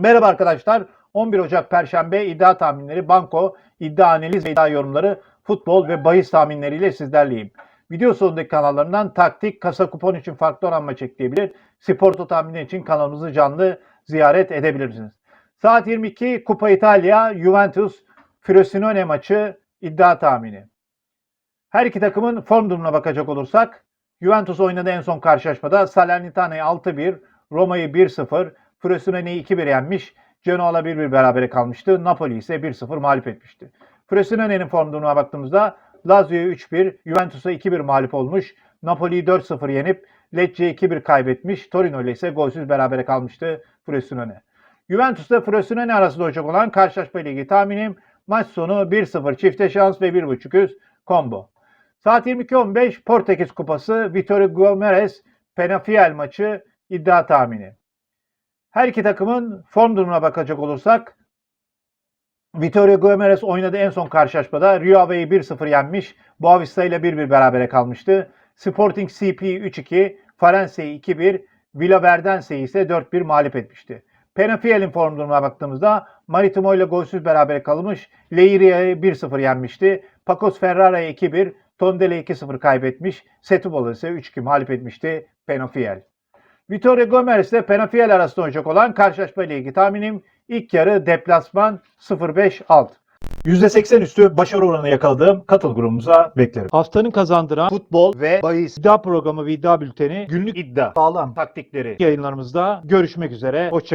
Merhaba arkadaşlar. 11 Ocak Perşembe iddia tahminleri, banko, iddia analiz ve iddia yorumları, futbol ve bahis tahminleriyle sizlerleyim. Video sonundaki kanallarından taktik, kasa kupon için farklı oran maç ekleyebilir. Sporto tahmini için kanalımızı canlı ziyaret edebilirsiniz. Saat 22 Kupa İtalya, Juventus, Frosinone maçı iddia tahmini. Her iki takımın form durumuna bakacak olursak Juventus oynadı en son karşılaşmada Salernitane'yi 6-1, Roma'yı 1-0, Frosinone'yi 2-1 yenmiş. Genoa'la 1-1 berabere kalmıştı. Napoli ise 1-0 mağlup etmişti. Frosinone'nin form durumuna baktığımızda Lazio'ya 3-1, Juventus'a 2-1 mağlup olmuş. Napoli'yi 4-0 yenip Lecce'ye 2-1 kaybetmiş. Torino ile ise golsüz berabere kalmıştı Frosinone. Juventus'ta Frosinone arasında olacak olan karşılaşma ile ilgili tahminim maç sonu 1-0 çifte şans ve 1.5 üst combo. Saat 22.15 Portekiz Kupası Vitória Gomes Penafiel maçı iddia tahmini. Her iki takımın form durumuna bakacak olursak Vitória Gomes oynadığı en son karşılaşmada Rio Ave'yi 1-0 yenmiş. Boavista ile 1-1 berabere kalmıştı. Sporting CP 3-2, Farense'yi 2-1, Villaverdense'yi ise 4-1 mağlup etmişti. Penafiel'in form durumuna baktığımızda Maritimo ile golsüz berabere kalmış. Leiria'yı 1-0 yenmişti. Pacos Ferrara'ya 2-1, Tondele 2-0 kaybetmiş. Setúbal ise 3-2 mağlup etmişti Penafiel. Vitória Gomes ile Penafiel arasında olacak olan karşılaşma ile ilgili tahminim ilk yarı deplasman 0-5 alt. %80 üstü başarı oranı yakaladığım katıl grubumuza beklerim. Haftanın kazandıran futbol ve bahis iddia programı ve iddia bülteni günlük iddia sağlam taktikleri yayınlarımızda görüşmek üzere. Hoşçakalın.